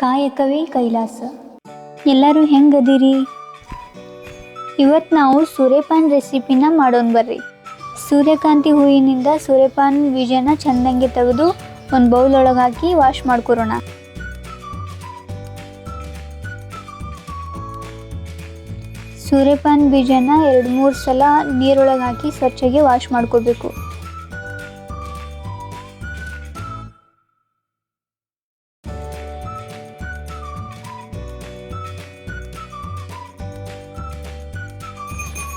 ಕಾಯಕವೇ ಕೈಲಾಸ. ಎಲ್ಲರೂ ಹೆಂಗದಿರಿ? ಇವತ್ತು ನಾವು ಸೂರ್ಯಪಾನ್ ರೆಸಿಪಿನ ಮಾಡೋಣ ಬರ್ರಿ. ಸೂರ್ಯಕಾಂತಿ ಹೂವಿನಿಂದ ಸೂರ್ಯಪಾನ್ ಬೀಜನ ಚಂದಂಗೆ ತೆಗೆದು ಒಂದು ಬೌಲ್ ಒಳಗೆ ಹಾಕಿ ವಾಶ್ ಮಾಡ್ಕೊರೋಣ ಸೂರ್ಯಪಾನ್ ಬೀಜನ ಎರಡು ಮೂರು ಸಲ ನೀರೊಳಗೆ ಹಾಕಿ ಸ್ವಚ್ಛಗೆ ವಾಶ್ ಮಾಡ್ಕೋಬೇಕು.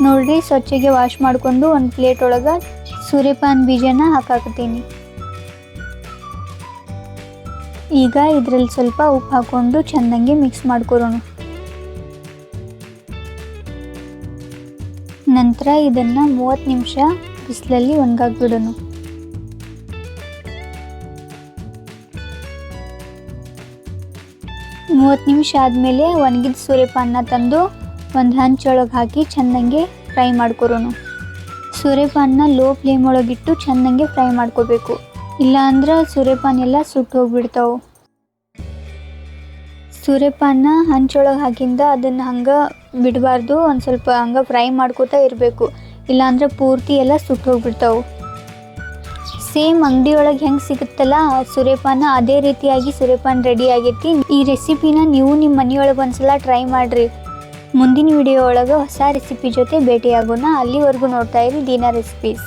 ನೋಡ್ರಿ, ಸ್ವಚ್ಛಗೆ ವಾಶ್ ಮಾಡಿಕೊಂಡು ಒಂದು ಪ್ಲೇಟ್ ಒಳಗೆ ಸೂರ್ಯಪಾನ್ ಬೀಜನ ಹಾಕಾಕತ್ತೀನಿ. ಈಗ ಇದರಲ್ಲಿ ಸ್ವಲ್ಪ ಉಪ್ಪು ಹಾಕ್ಕೊಂಡು ಚೆಂದಂಗೆ ಮಿಕ್ಸ್ ಮಾಡ್ಕೊರೋಣ ನಂತರ ಇದನ್ನ ಮೂವತ್ತು ನಿಮಿಷ ಬಿಸಿಲಲ್ಲಿ ಒಣಗಾಕ್ಬಿಡೋಣ. ಮೂವತ್ತು ನಿಮಿಷ ಆದಮೇಲೆ ಒಣಗಿದ ಸೂರ್ಯಪಾನ ತಂದು ಒಂದು ಹಂಚೊಳಗೆ ಹಾಕಿ ಚೆಂದಂಗೆ ಫ್ರೈ ಮಾಡ್ಕೊರೋನು. ಸೂರ್ಯಪಾನ್ನ ಲೋ ಫ್ಲೇಮ್ ಒಳಗಿಟ್ಟು ಚೆಂದಂಗೆ ಫ್ರೈ ಮಾಡ್ಕೋಬೇಕು. ಇಲ್ಲಾಂದ್ರೆ ಸೂರ್ಯಪಾನ್ ಎಲ್ಲ ಸುಟ್ಟು ಹೋಗ್ಬಿಡ್ತಾವೆ. ಸೂರ್ಯಪಾನ ಹಂಚೊಳಗೆ ಹಾಕಿಂದ ಅದನ್ನು ಹಂಗೆ ಬಿಡಬಾರ್ದು, ಒಂದು ಸ್ವಲ್ಪ ಹಂಗೆ ಫ್ರೈ ಮಾಡ್ಕೋತಾ ಇರಬೇಕು. ಇಲ್ಲಾಂದ್ರೆ ಪೂರ್ತಿ ಎಲ್ಲ ಸುಟ್ಟು ಹೋಗ್ಬಿಡ್ತಾವೆ. ಸೇಮ್ ಅಂಗಡಿ ಒಳಗೆ ಹೆಂಗೆ ಸಿಗುತ್ತಲ್ಲ ಸೂರ್ಯಪಾನ ಅದೇ ರೀತಿಯಾಗಿ ಸೂರ್ಯಪಾನ ರೆಡಿ ಆಗೈತಿ. ಈ ರೆಸಿಪಿನ ನೀವು ನಿಮ್ಮ ಮನೆಯೊಳಗೆ ಒಂದ್ಸಲ ಟ್ರೈ ಮಾಡಿರಿ. ಮುಂದಿನ ವಿಡಿಯೋ ಒಳಗೆ ಹೊಸ ರೆಸಿಪಿ ಜೊತೆ ಭೇಟಿಯಾಗೋಣ. ಅಲ್ಲಿವರೆಗೂ ನೋಡ್ತಾ ಇರಿ ದೀನಾ ರೆಸಿಪೀಸ್